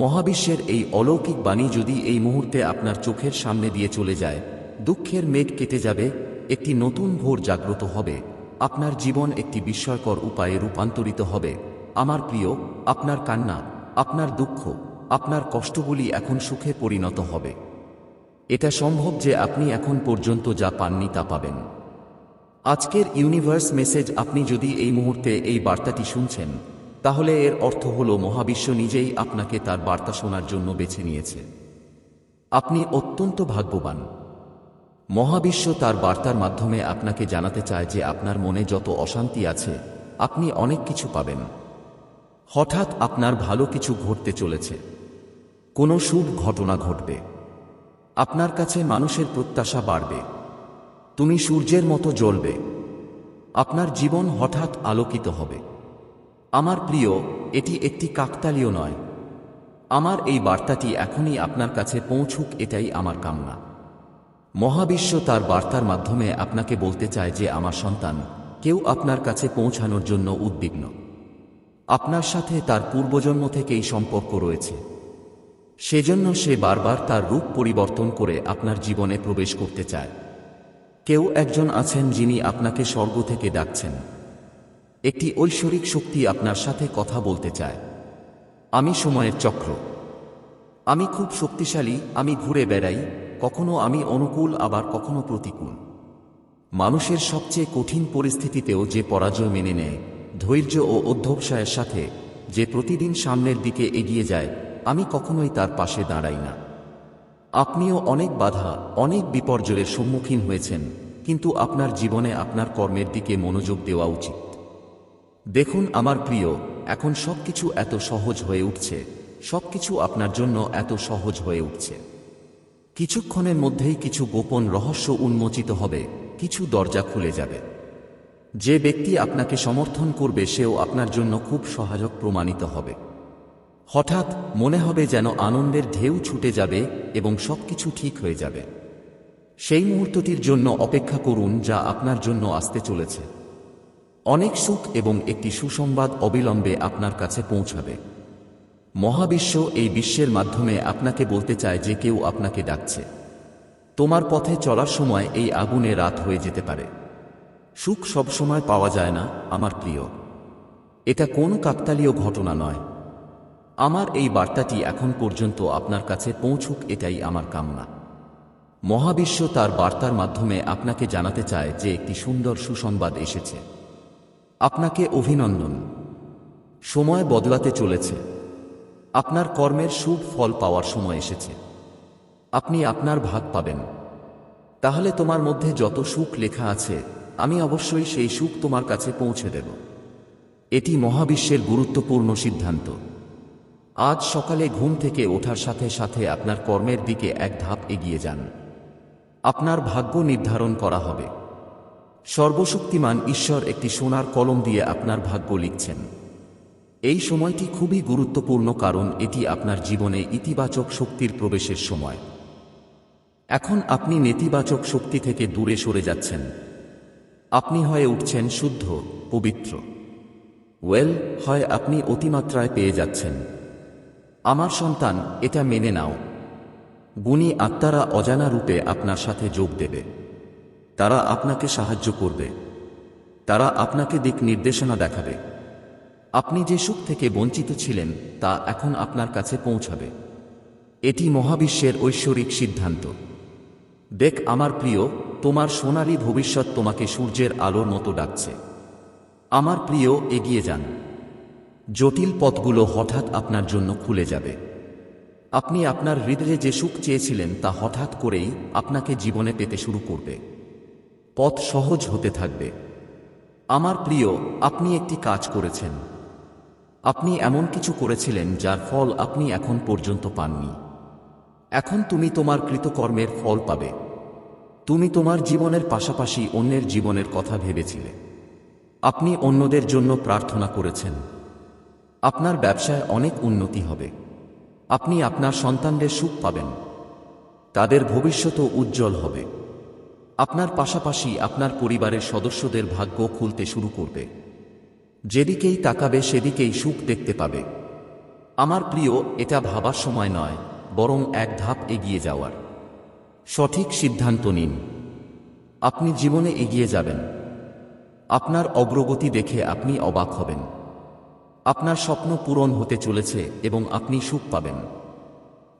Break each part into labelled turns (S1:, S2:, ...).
S1: মহাবিশ্বের এই অলৌকিক বাণী যদি এই মুহূর্তে আপনার চোখের সামনে দিয়ে চলে যায়, দুঃখের মেঘ কেটে যাবে, একটি নতুন ভোর জাগ্রত হবে, আপনার জীবন একটি বিস্ময়কর উপায়ে রূপান্তরিত হবে। আমার প্রিয়, আপনার কান্না, আপনার দুঃখ, আপনার কষ্টগুলি এখন সুখে পরিণত হবে। এটা সম্ভব যে আপনি এখন পর্যন্ত যা পাননি তা পাবেন। আজকের ইউনিভার্স মেসেজ আপনি যদি এই মুহূর্তে এই বার্তাটি শুনছেন তাহলে এর অর্থ হল মহাবিশ্ব নিজেই আপনাকে তার বার্তা শোনার জন্য বেছে নিয়েছে। আপনি অত্যন্ত ভাগ্যবান। মহাবিশ্ব তার বার্তার মাধ্যমে আপনাকে জানাতে চায় যে আপনার মনে যত অশান্তি আছে, আপনি অনেক কিছু পাবেন। হঠাৎ আপনার ভালো কিছু ঘটতে চলেছে। কোনো শুভ ঘটনা ঘটবে। আপনার কাছে মানুষের প্রত্যাশা বাড়বে। তুমি সূর্যের মতো জ্বলবে। আপনার জীবন হঠাৎ আলোকিত হবে। আমার প্রিয়, এটি একটি কাকতালীয় নয়। আমার এই বার্তাটি এখনই আপনার কাছে পৌঁছুক, এটাই আমার কামনা। মহাবিশ্ব তার বার্তার মাধ্যমে আপনাকে বলতে চায় যে আমার সন্তান, কেউ আপনার কাছে পৌঁছানোর জন্য উদ্বিগ্ন। আপনার সাথে তার পূর্বজন্ম থেকেই সম্পর্ক রয়েছে। সেজন্য সে বারবার তার রূপ পরিবর্তন করে আপনার জীবনে প্রবেশ করতে চায়। কেউ একজন আছেন যিনি আপনাকে স্বর্গ থেকে ডাকছেন। একটি ঐশ্বরিক শক্তি আপনার সাথে কথা বলতে চায়। আমি সময়ের চক্র। আমি খুব শক্তিশালী, আমি ঘুরে বেড়াই, কখনো আমি অনুকূল, আবার কখনো প্রতিকূল। মানুষের সবচেয়ে কঠিন পরিস্থিতিতেও যে পরাজয় মেনে নেয়, ধৈর্য ও অধ্যবসায়ের সাথে যে প্রতিদিন সামনের দিকে এগিয়ে যায়, আমি কখনোই তার পাশে দাঁড়াই না। আপনিও অনেক বাধা, অনেক বিপর্যয়ের সম্মুখীন হয়েছেন, কিন্তু আপনার জীবনে আপনার কর্মের দিকে মনোযোগ দেওয়া উচিত। দেখুন আমার প্রিয়, এখন সবকিছু এত সহজ হয়ে উঠছে, সবকিছু আপনার জন্য এত সহজ হয়ে উঠছে। কিছুক্ষণের মধ্যেই কিছু গোপন রহস্য উন্মোচিত হবে, কিছু দরজা খুলে যাবে। যে ব্যক্তি আপনাকে সমর্থন করবে, সেও আপনার জন্য খুব সহায়ক প্রমাণিত হবে। হঠাৎ মনে হবে যেন আনন্দের ঢেউ ছুটে যাবে এবং সবকিছু ঠিক হয়ে যাবে। সেই মুহূর্তটির জন্য অপেক্ষা করুন যা আপনার জন্য আসতে চলেছে। অনেক সুখ এবং একটি সুসংবাদ অবিলম্বে আপনার কাছে পৌঁছাবে। মহাবিশ্ব এই বিশ্বের মাধ্যমে আপনাকে বলতে চায় যে কেউ আপনাকে ডাকছে। তোমার পথে চলার সময় এই আগুনে রাত হয়ে যেতে পারে। সুখ সবসময় পাওয়া যায় না, আমার প্রিয়। এটা কোন কাকতালীয় ঘটনা নয়। আমার এই বার্তাটি এখন পর্যন্ত আপনার কাছে পৌঁছুক এটাই আমার কামনা। মহাবিশ্ব তার বার্তার মাধ্যমে আপনাকে জানাতে চায় যে একটি সুন্দর সুসংবাদ এসেছে। আপনাকে অভিনন্দন। সময় বদলাতে চলেছে। আপনার কর্মের শুভ ফল পাওয়ার সময় এসেছে। আপনি আপনার ভাগ পাবেন। তাহলে তোমার মধ্যে যত সুখ লেখা আছে, আমি অবশ্যই সেই সুখ তোমার কাছে পৌঁছে দেব। এটি মহাবিশ্বের গুরুত্বপূর্ণ সিদ্ধান্ত। আজ সকালে ঘুম থেকে ওঠার সাথে সাথে আপনার কর্মের দিকে এক ধাপ এগিয়ে যান। আপনার ভাগ্য নির্ধারণ করা হবে। সর্বশক্তিমান ঈশ্বর একটি সোনার কলম দিয়ে আপনার ভাগ্য লিখছেন। এই সময়টি খুবই গুরুত্বপূর্ণ কারণ এটি আপনার জীবনে ইতিবাচক শক্তির প্রবেশের সময়। এখন আপনি নেতিবাচক শক্তি থেকে দূরে সরে যাচ্ছেন। আপনি হয়ে উঠছেন শুদ্ধ, পবিত্র। ওয়েল, হয় আপনি অতিমাত্রায় পেয়ে যাচ্ছেন। আমার সন্তান, এটা মেনে নাও। গুণী আত্মারা অজানা রূপে আপনার সাথে যোগ দেবে। তারা আপনাকে সাহায্য করবে। তারা আপনাকে দিক নির্দেশনা দেখাবে। আপনি যে সুখ থেকে বঞ্চিত ছিলেন, তা এখন আপনার কাছে পৌঁছাবে। এটি মহাবিশ্বের ঐশ্বরিক সিদ্ধান্ত। দেখ, আমার প্রিয়, তোমার সোনালী ভবিষ্যৎ তোমাকে সূর্যের আলোর মতো ডাকছে। আমার প্রিয়, এগিয়ে যান। জটিল পথগুলো হঠাৎ আপনার জন্য খুলে যাবে। আপনি আপনার হৃদয়ে যে সুখ চেয়েছিলেন, তা হঠাৎ করেই আপনাকে জীবনে পেতে শুরু করবে। পথ সহজ হতে থাকবে। আমার প্রিয়, আপনি একটি কাজ করেছেন। আপনি এমন কিছু করেছিলেন যার ফল আপনি এখন পর্যন্ত পাননি। এখন তুমি তোমার কৃতকর্মের ফল পাবে। তুমি তোমার জীবনের পাশাপাশি অন্যের জীবনের কথা ভেবেছিলে। আপনি অন্যদের জন্য প্রার্থনা করেছেন। আপনার ব্যবসায় অনেক উন্নতি হবে। আপনি আপনার সন্তানদের সুখ পাবেন। তাদের ভবিষ্যতও উজ্জ্বল হবে। আপনার পাশাপাশি আপনার পরিবারের সদস্যদের ভাগ্য খুলতে শুরু করবে। যেদিকেই তাকাবে সেদিকেই সুখ দেখতে পাবে। আমার প্রিয়, এটা ভাবার সময় নয়, বরং এক ধাপ এগিয়ে যাওয়ার। সঠিক সিদ্ধান্ত নিন। আপনি জীবনে এগিয়ে যাবেন। আপনার অগ্রগতি দেখে আপনি অবাক হবেন। আপনার স্বপ্ন পূরণ হতে চলেছে এবং আপনি সুখ পাবেন।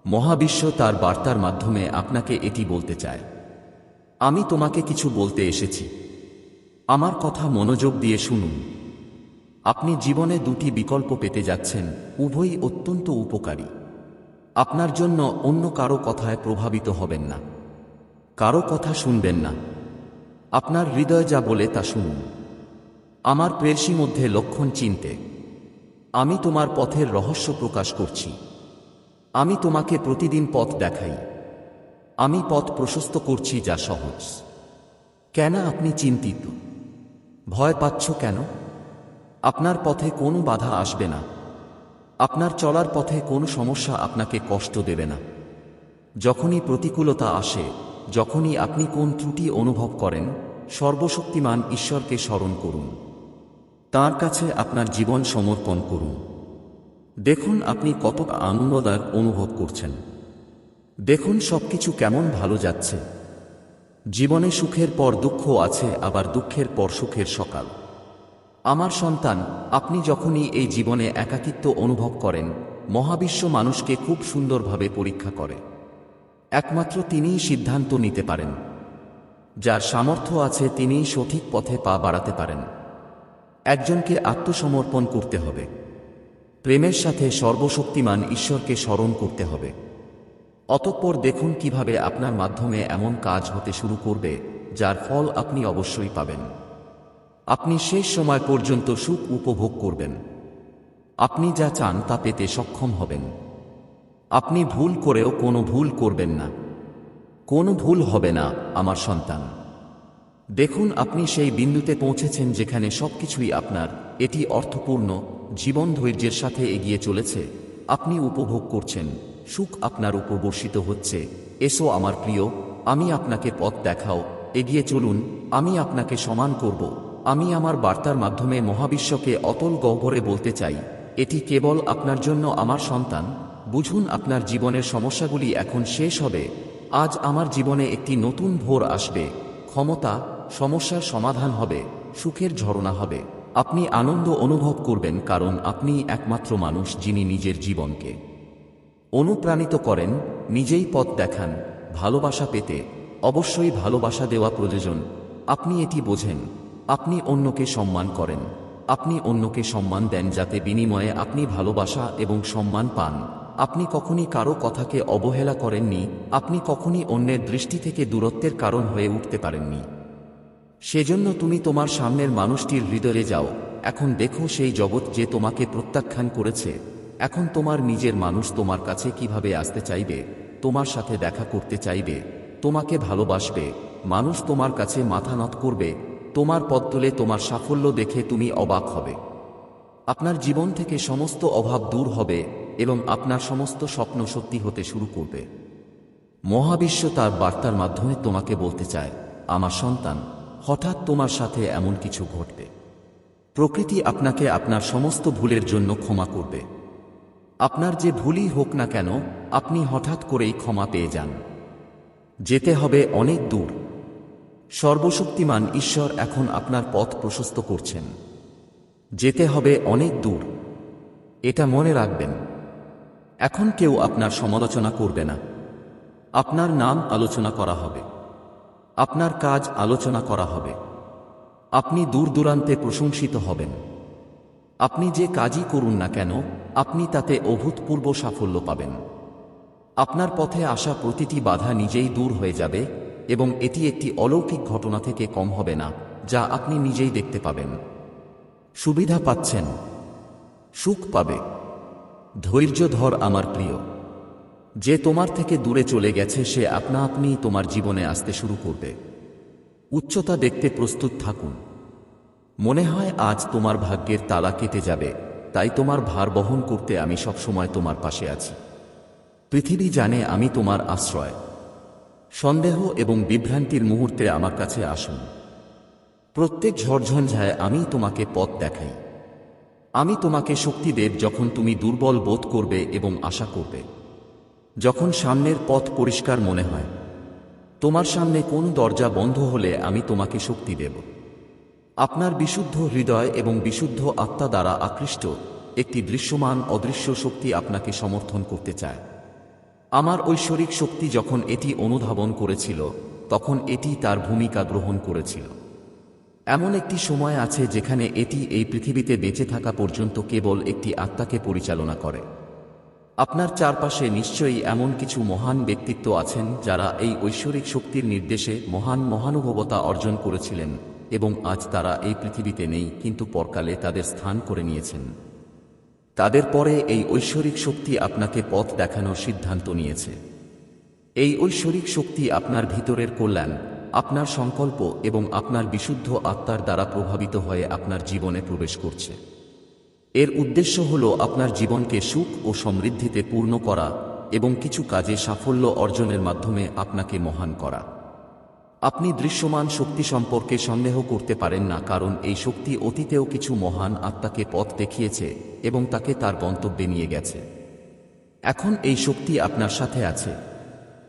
S1: মহাবিশ্ব তার বার্তার মাধ্যমে আপনাকে এটি বলতে চায়। আমি তোমাকে কিছু বলতে এসেছি। আমার কথা মনোযোগ দিয়ে শুনুন। আপনি জীবনে দুটি বিকল্প পেতে যাচ্ছেন, উভয়ই অত্যন্ত উপকারী। আপনার জন্য অন্য কারও কথায় প্রভাবিত হবেন না। কারও কথা শুনবেন না। আপনার হৃদয় যা বলে তা শুনুন। আমার প্রেয়সী মধ্যে লক্ষণ চিনতে। আমি তোমার পথের রহস্য প্রকাশ করছি। আমি তোমাকে প্রতিদিন পথ দেখাই। আমি পথ প্রশস্ত করছি যা সহজ। কেন আপনি চিন্তিত? ভয় পাচ্ছ কেন? আপনার পথে কোনো বাধা আসবে না। আপনার চলার পথে কোনো সমস্যা আপনাকে কষ্ট দেবে না। যখনই প্রতিকূলতা আসে, যখনই আপনি কোন ত্রুটি অনুভব করেন, সর্বশক্তিমান ঈশ্বরকে স্মরণ করুন। তার কাছে আপনার জীবন সমর্পণ করুন। দেখুন আপনি কত আনন্দদায়ক অনুভব করছেন। দেখুন সবকিছু কেমন ভালো যাচ্ছে। জীবনে সুখের পর দুঃখ আছে, আবার দুঃখের পর সুখের সকাল। আমার সন্তান, আপনি যখনই এই জীবনে একাকিত্ব অনুভব করেন, মহাবিশ্ব মানুষকে খুব সুন্দরভাবে পরীক্ষা করে। একমাত্র তিনিই সিদ্ধান্ত নিতে পারেন। যার সামর্থ্য আছে তিনিই সঠিক পথে পা বাড়াতে পারেন। একজনকে আত্মসমর্পণ করতে হবে। প্রেমের সাথে সর্বশক্তিমান ঈশ্বরকে স্মরণ করতে হবে। অতঃপর দেখুন কীভাবে আপনার মাধ্যমে এমন কাজ হতে শুরু করবে, যার ফল আপনি অবশ্যই পাবেন। আপনি শেষ সময় পর্যন্ত সুখ উপভোগ করবেন। আপনি যা চান তা পেতে সক্ষম হবেন। আপনি ভুল করেও কোনো ভুল করবেন না। কোনো ভুল হবে না, আমার সন্তান। দেখুন আপনি সেই বিন্দুতে পৌঁছেছেন যেখানে সবকিছুই আপনার, এটি অর্থপূর্ণ, জীবন ধৈর্যের সাথে এগিয়ে চলেছে, আপনি উপভোগ করছেন। সুখ আপনার উপর বর্ষিত হচ্ছে। এসো আমার প্রিয়, আমি আপনাকে পথ দেখাও। এগিয়ে চলুন, আমি আপনাকে সমান করব। আমি আমার বার্তার মাধ্যমে মহাবিশ্বকে অতল গহ্বরে বলতে চাই। এটি কেবল আপনার জন্য আমার সন্তান। বুঝুন, আপনার জীবনের সমস্যাগুলি এখন শেষ হবে। আজ আমার জীবনে একটি নতুন ভোর আসবে। ক্ষমতা, সমস্যার সমাধান হবে। সুখের ঝরনা হবে। আপনি আনন্দ অনুভব করবেন কারণ আপনি একমাত্র মানুষ যিনি নিজের জীবনকে। অনুপ্রাণিত করেন, নিজেই পথ দেখান, ভালোবাসা পেতে, অবশ্যই ভালোবাসা দেওয়া প্রয়োজন। আপনি এটি বোঝেন, আপনি অন্যকে সম্মান করেন, আপনি অন্যকে সম্মান দেন যাতে বিনিময়ে আপনি ভালোবাসা এবং সম্মান পান। আপনি কখনই কারও কথাকে অবহেলা করেননি, আপনি কখনই অন্যের দৃষ্টি থেকে দূরত্বের কারণ হয়ে উঠতে পারেননি। সেজন্য তুমি তোমার সামনের মানুষটির হৃদয়ে যাও, এখন দেখো সেই জগৎ যে তোমাকে প্রত্যাখ্যান করেছে। এখন তোমার নিজের মানুষ তোমার কাছে কীভাবে আসতে চাইবে, তোমার সাথে দেখা করতে চাইবে, তোমাকে ভালোবাসবে, মানুষ তোমার কাছে মাথা নত করবে, তোমার পদ্মলে তোমার সাফল্য দেখে তুমি অবাক হবে। আপনার জীবন থেকে সমস্ত অভাব দূর হবে এবং আপনার সমস্ত স্বপ্ন সত্যি হতে শুরু করবে। মহাবিশ্ব তার বার্তার মাধ্যমে তোমাকে বলতে চায়, আমার সন্তান, হঠাৎ তোমার সাথে এমন কিছু ঘটবে। প্রকৃতি আপনাকে আপনার সমস্ত ভুলের জন্য ক্ষমা করবে। আপনার যে ভুলই হোক না কেন, আপনি হঠাৎ করেই ক্ষমা পেয়ে যান। যেতে হবে অনেক দূর। সর্বশক্তিমান ঈশ্বর এখন আপনার পথ প্রশস্ত করছেন। যেতে হবে অনেক দূর। এটা মনে রাখবেন। এখন কেউ আপনার সমালোচনা করবে না। আপনার নাম আলোচনা করা হবে। আপনার কাজ আলোচনা করা হবে। আপনি দূর দূরান্তে প্রশংসিত হবেন। আপনি যে কাজই করুন না কেন আপনি তাতে অভূতপূর্ব সাফল্য পাবেন। আপনার পথে আসা প্রতিটি বাধা নিজেই দূর হয়ে যাবে এবং এটি একটি অলৌকিক ঘটনা থেকে কম হবে না, যা আপনি নিজেই দেখতে পাবেন। সুবিধা পাচ্ছেন। সুখ পাবে। ধৈর্য ধর আমার প্রিয়। যে তোমার থেকে দূরে চলে গেছে, সে আপনা আপনি তোমার জীবনে আসতে শুরু করবে। উচ্চতা দেখতে প্রস্তুত থাকুন। মনে হয় আজ তোমার ভাগ্যের তালা কেটে যাবে। তাই তোমার ভার বহন করতে আমি সবসময় তোমার পাশে আছি। পৃথিবী জানে আমি তোমার আশ্রয়। সন্দেহ এবং বিভ্রান্তির মুহূর্তে আমার কাছে আসুন। প্রত্যেক ঝড়ঝঞ্ঝায় আমি তোমাকে পথ দেখাই। আমি তোমাকে শক্তি দেব যখন তুমি দুর্বল বোধ করবে এবং আশা করবে। যখন সামনের পথ পরিষ্কার মনে হয়, তোমার সামনে কোন দরজা বন্ধ হলে আমি তোমাকে শক্তি দেব। আপনার বিশুদ্ধ হৃদয় এবং বিশুদ্ধ আত্মা দ্বারা আকৃষ্ট, একটি দৃশ্যমান, অদৃশ্য শক্তি আপনাকে সমর্থন করতে চায়। আমার ঐশ্বরিক শক্তি যখন এটি অনুধাবন করেছিল, তখন এটি তার ভূমিকা গ্রহণ করেছিল। এমন একটি সময় আছে যেখানে এটি এই পৃথিবীতে বেঁচে থাকা পর্যন্ত কেবল একটি আত্মাকে পরিচালনা করে। আপনার চারপাশে নিশ্চয়ই এমন কিছু মহান ব্যক্তিত্ব আছেন যারা এই ঐশ্বরিক শক্তির নির্দেশে মহান মহানুভবতা অর্জন করেছিলেন। এবং আজ তারা এই পৃথিবীতে নেই, কিন্তু পরকালে তাদের স্থান করে নিয়েছেন। তাদের পরে এই ঐশ্বরিক শক্তি আপনাকে পথ দেখানোর সিদ্ধান্ত নিয়েছে। এই ঐশ্বরিক শক্তি আপনার ভিতরের কল্যাণ, আপনার সংকল্প এবং আপনার বিশুদ্ধ আত্মার দ্বারা প্রভাবিত হয়ে আপনার জীবনে প্রবেশ করছে। এর উদ্দেশ্য হল আপনার জীবনকে সুখ ও সমৃদ্ধিতে পূর্ণ করা এবং কিছু কাজে সাফল্য অর্জনের মাধ্যমে আপনাকে মহান করা। আপনি দৃশ্যমান শক্তি সম্পর্কে সন্দেহ করতে পারেন না কারণ এই শক্তি অতীতেও কিছু মহান আত্মাকে পথ দেখিয়েছে এবং তাকে তার গন্তব্যে নিয়ে গেছে। এখন এই শক্তি আপনার সাথে আছে।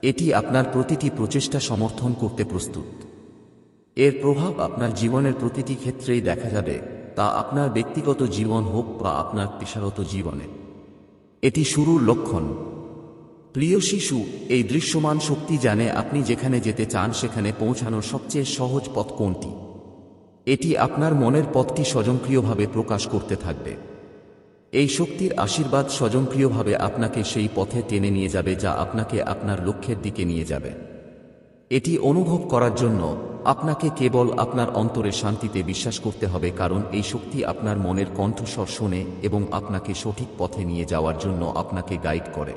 S1: এটি আপনার প্রতিটি প্রচেষ্টা সমর্থন করতে প্রস্তুত। এর প্রভাব আপনার জীবনের প্রতিটি ক্ষেত্রেই দেখা যাবে, তা আপনার ব্যক্তিগত জীবন হোক বা আপনার পেশাগত জীবনে। এটি শুরুর লক্ষণ। প্রিয় শিশু, এই দৃশ্যমান শক্তি জানে আপনি যেখানে যেতে চান সেখানে পৌঁছানোর সবচেয়ে সহজ পথ কোনটি? এটি আপনার মনের পথটি স্বয়ংক্রিয়ভাবে প্রকাশ করতে থাকবে। এই শক্তির আশীর্বাদ স্বয়ংক্রিয়ভাবে আপনাকে সেই পথে টেনে নিয়ে যাবে যা আপনাকে আপনার লক্ষ্যের দিকে নিয়ে যাবে। এটি অনুভব করার জন্য আপনাকে কেবল আপনার অন্তরে শান্তিতে বিশ্বাস করতে হবে কারণ এই শক্তি আপনার মনের কণ্ঠস্বর শোনে এবং আপনাকে সঠিক পথে নিয়ে যাওয়ার জন্য আপনাকে গাইড করে।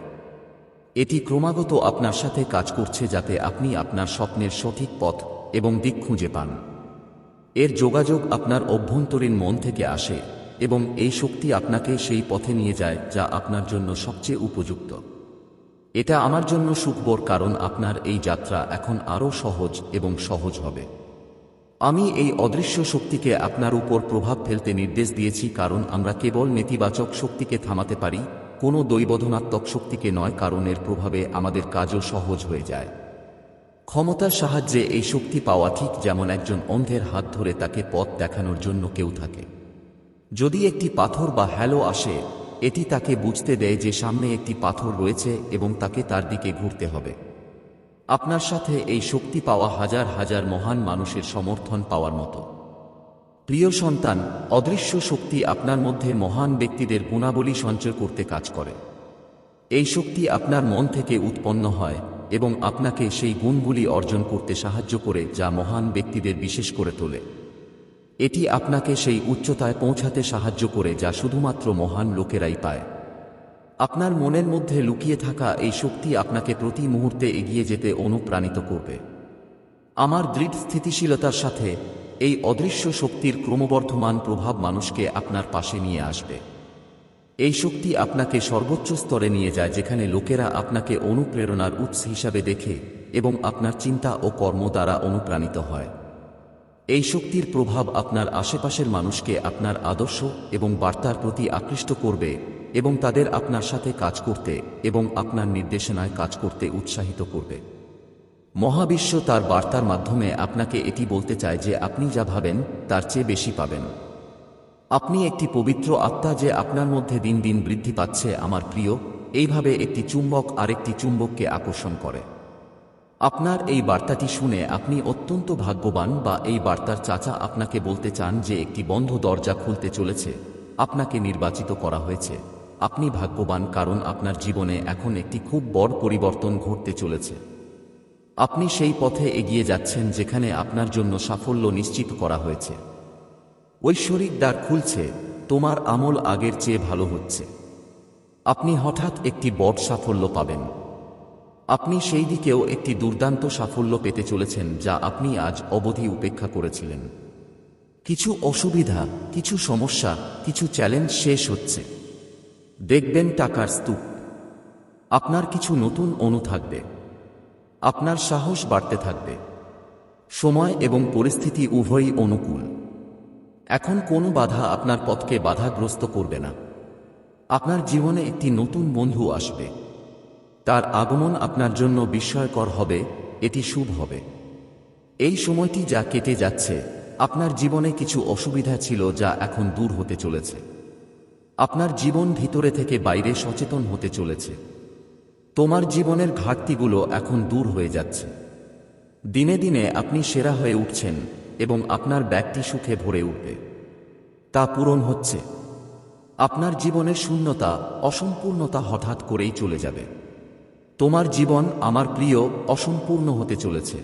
S1: এটি ক্রমাগত আপনার সাথে কাজ করছে যাতে আপনি আপনার স্বপ্নের সঠিক পথ এবং দিক খুঁজে পান। এর যোগাযোগ আপনার অভ্যন্তরীণ মন থেকে আসে এবং এই শক্তি আপনাকে সেই পথে নিয়ে যায় যা আপনার জন্য সবচেয়ে উপযুক্ত। এটা আমার জন্য সুখবর কারণ আপনার এই যাত্রা এখন আরও সহজ এবং সহজ হবে। আমি এই অদৃশ্য শক্তিকে আপনার উপর প্রভাব ফেলতে নির্দেশ দিয়েছি কারণ আমরা কেবল নেতিবাচক শক্তিকে থামাতে পারি কোনো দৈবধনাত্মক শক্তিকে নয়, কারণ এর প্রভাবে আমাদের কাজও সহজ হয়ে যায়। ক্ষমতার সাহায্যে এই শক্তি পাওয়া ঠিক যেমন একজন অন্ধের হাত ধরে তাকে পথ দেখানোর জন্য কেউ থাকে। যদি একটি পাথর বা হ্যালো আসে, এটি তাকে বুঝতে দেয় যে সামনে একটি পাথর রয়েছে এবং তাকে তার দিকে ঘুরতে হবে। আপনার সাথে এই শক্তি পাওয়া হাজার হাজার মহান মানুষের সমর্থন পাওয়ার মতো। প্রিয় সন্তান, অদৃশ্য শক্তি আপনার মধ্যে মহান ব্যক্তিদের গুণাবলী সঞ্চয় করতে কাজ করে। এই শক্তি আপনার মন থেকে উৎপন্ন হয় এবং আপনাকে সেই গুণগুলি অর্জন করতে সাহায্য করে যা মহান ব্যক্তিদের বিশেষ করে তোলে। এটি আপনাকে সেই উচ্চতায় পৌঁছাতে সাহায্য করে যা শুধুমাত্র মহান লোকেরাই পায়। আপনার মনের মধ্যে লুকিয়ে থাকা এই শক্তি আপনাকে প্রতি মুহূর্তে এগিয়ে যেতে অনুপ্রাণিত করবে। আমার দৃঢ় স্থিতিশীলতার সাথে এই অদৃশ্য শক্তির ক্রমবর্ধমান প্রভাব মানুষকে আপনার পাশে নিয়ে আসবে। এই শক্তি আপনাকে সর্বোচ্চ স্তরে নিয়ে যায় যেখানে লোকেরা আপনাকে অনুপ্রেরণার উৎস হিসাবে দেখে এবং আপনার চিন্তা ও কর্ম দ্বারা অনুপ্রাণিত হয়। এই শক্তির প্রভাব আপনার আশেপাশের মানুষকে আপনার আদর্শ এবং বার্তার প্রতি আকৃষ্ট করবে এবং তাদের আপনার সাথে কাজ করতে এবং আপনার নির্দেশনায় কাজ করতে উৎসাহিত করবে। মহাবিশ্ব তার বার্তার মাধ্যমে আপনাকে এটি বলতে চায় যে আপনি যা ভাবেন, তার চেয়ে বেশি পাবেন। আপনি একটি পবিত্র আত্মা যে আপনার মধ্যে দিন দিন বৃদ্ধি পাচ্ছে, আমার প্রিয়, এইভাবে একটি চুম্বক আরেকটি চুম্বককে আকর্ষণ করে। আপনার এই বার্তাটি শুনে আপনি অত্যন্ত ভাগ্যবান বা এই বার্তার চাচা আপনাকে বলতে চান যে একটি বন্ধ দরজা খুলতে চলেছে, আপনাকে নির্বাচিত করা হয়েছে। আপনি ভাগ্যবান কারণ আপনার জীবনে এখন একটি খুব বড় পরিবর্তন ঘটতে চলেছে। আপনি সেই পথে এগিয়ে যাচ্ছেন যেখানে আপনার জন্য সাফল্য নিশ্চিত করা হয়েছে। ঐশ্বরিক দ্বার খুলছে, তোমার আমল আগের চেয়ে ভালো হচ্ছে। আপনি হঠাৎ একটি বড় সাফল্য পাবেন। আপনি সেই দিকেও একটি দুর্দান্ত সাফল্য পেতে চলেছেন যা আপনি আজ অবধি উপেক্ষা করেছিলেন। কিছু অসুবিধা, কিছু সমস্যা, কিছু চ্যালেঞ্জ শেষ হচ্ছে। দেখবেন টাকার স্তূপ। আপনার কিছু নতুন অনু থাকবে। আপনার সাহস বাড়তে থাকবে। সময় এবং পরিস্থিতি উভয়ই অনুকূল। এখন কোনো বাধা আপনার পথকে বাধাগ্রস্ত করবে না। আপনার জীবনে একটি নতুন বন্ধু আসবে। তার আগমন আপনার জন্য বিস্ময়কর হবে, এটি শুভ হবে। এই সময়টি যা কেটে যাচ্ছে, আপনার জীবনে কিছু অসুবিধা ছিল যা এখন দূর হতে চলেছে। আপনার জীবন ভিতরে থেকে বাইরে সচেতন হতে চলেছে। তোমার জীবনের ঘাটতিগুলো এখন দূর হয়ে যাচ্ছে। দিনে দিনে আপনি সেরা হয়ে উঠছেন এবং আপনার ব্যাগটি সুখে ভরে উঠবে। তা পূরণ হচ্ছে। আপনার জীবনের শূন্যতা, অসম্পূর্ণতা হঠাৎ করেই চলে যাবে। তোমার জীবন আমার প্রিয়, অসম্পূর্ণ হতে চলেছে।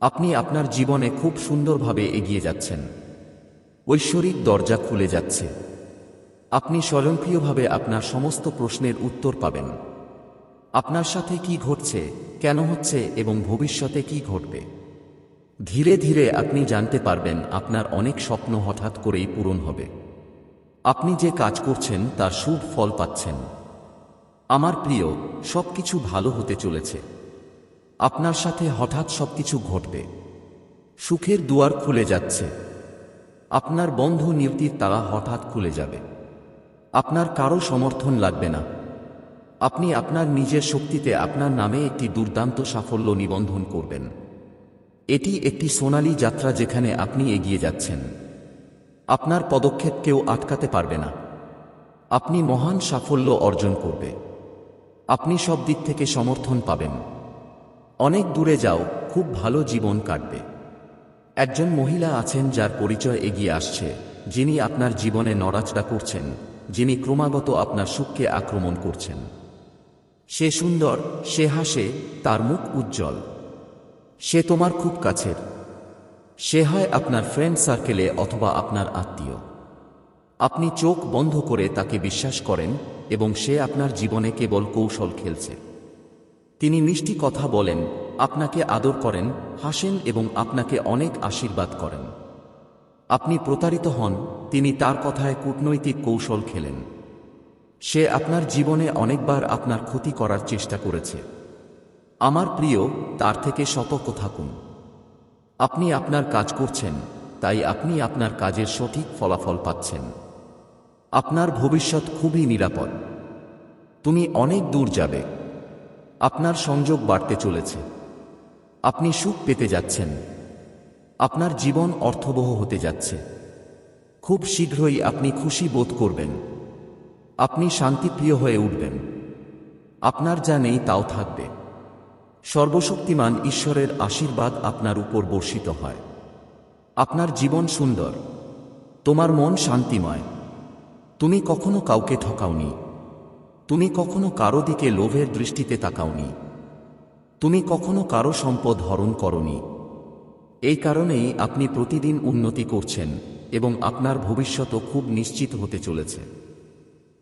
S1: আপনি আপনার জীবনে খুব সুন্দরভাবে এগিয়ে যাচ্ছেন। ঐশ্বরিক দরজা খুলে যাচ্ছে। আপনি স্বয়ংক্রিয়ভাবে আপনার সমস্ত প্রশ্নের উত্তর পাবেন। আপনার সাথে কি ঘটছে, কেন হচ্ছে এবং ভবিষ্যতে কি ঘটবে? ধীরে ধীরে আপনি জানতে পারবেন আপনার অনেক স্বপ্ন হঠাৎ করেই পূরণ হবে। আপনি যে কাজ করছেন তার শুভ ফল পাচ্ছেন। আমার প্রিয়, সবকিছু ভালো হতে চলেছে। আপনার সাথে হঠাৎ সবকিছু ঘটবে। সুখের দুয়ার খুলে যাচ্ছে। আপনার বন্ধু নিয়তির তারা হঠাৎ খুলে যাবে। আপনার কারও সমর্থন লাগবে না। আপনি আপনার নিজের শক্তিতে আপনার নামে একটি দুর্দান্ত সাফল্য নিবন্ধন করবেন। এটি একটি সোনালী যাত্রা যেখানে আপনি এগিয়ে যাচ্ছেন। আপনার পদক্ষেপ কেউ আটকাতে পারবে না। আপনি মহান সাফল্য অর্জন করবে। আপনি সব দিক থেকে সমর্থন পাবেন। অনেক দূরে যাও, খুব ভালো জীবন কাটবে। একজন মহিলা আছেন যার পরিচয় এগিয়ে আসছে, যিনি আপনার জীবনে নড়াচড়া করছেন, যিনি ক্রমাগত আপনার সুখকে আক্রমণ করছেন। সে সুন্দর, সে হাসে, তার মুখ উজ্জ্বল। সে তোমার খুব কাছের। সে হয় আপনার ফ্রেন্ড সার্কেলে অথবা আপনার আত্মীয়। আপনি চোখ বন্ধ করে তাকে বিশ্বাস করেন এবং সে আপনার জীবনে কেবল কৌশল খেলছে। তিনি মিষ্টি কথা বলেন, আপনাকে আদর করেন, হাসেন এবং আপনাকে অনেক আশীর্বাদ করেন। আপনি প্রতারিত হন, তিনি তার কথায় কূটনৈতিক কৌশল খেলেন। সে আপনার জীবনে অনেকবার আপনার ক্ষতি করার চেষ্টা করেছে। আমার প্রিয়, তার থেকে সতর্ক থাকুন। আপনি আপনার কাজ করছেন, তাই আপনি আপনার কাজের সঠিক ফলাফল পাচ্ছেন। আপনার ভবিষ্যৎ খুবই নিরাপদ। তুমি অনেক দূর যাবে। আপনার সংযোগ বাড়তে চলেছে। আপনি সুখ পেতে যাচ্ছেন। আপনার জীবন অর্থবহ হতে যাচ্ছে। খুব শীঘ্রই আপনি খুশি বোধ করবেন। আপনি শান্তিপ্রিয় হয়ে উঠবেন। আপনার যা নেই তাও থাকবে। সর্বশক্তিমান ঈশ্বরের আশীর্বাদ আপনার উপর বর্ষিত হয়। আপনার জীবন সুন্দর। তোমার মন শান্তিময়। তুমি কখনো কাউকে ঠকাওনি। তুমি কখনো কারও দিকে লোভের দৃষ্টিতে তাকাওনি। তুমি কখনো কারও সম্পদ হরণ করনি। এই কারণেই আপনি প্রতিদিন উন্নতি করছেন এবং আপনার ভবিষ্যতও খুব নিশ্চিত হতে চলেছে।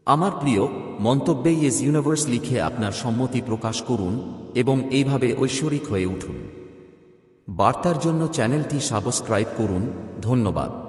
S1: আমার প্রিয়, মন্তব্যে ইয়েস ইউনিভার্স লিখে আপনার সম্মতি প্রকাশ করুন এবং এইভাবে ঐশ্বরিক হয়ে উঠুন। বার্তার জন্য চ্যানেলটি সাবস্ক্রাইব করুন, ধন্যবাদ।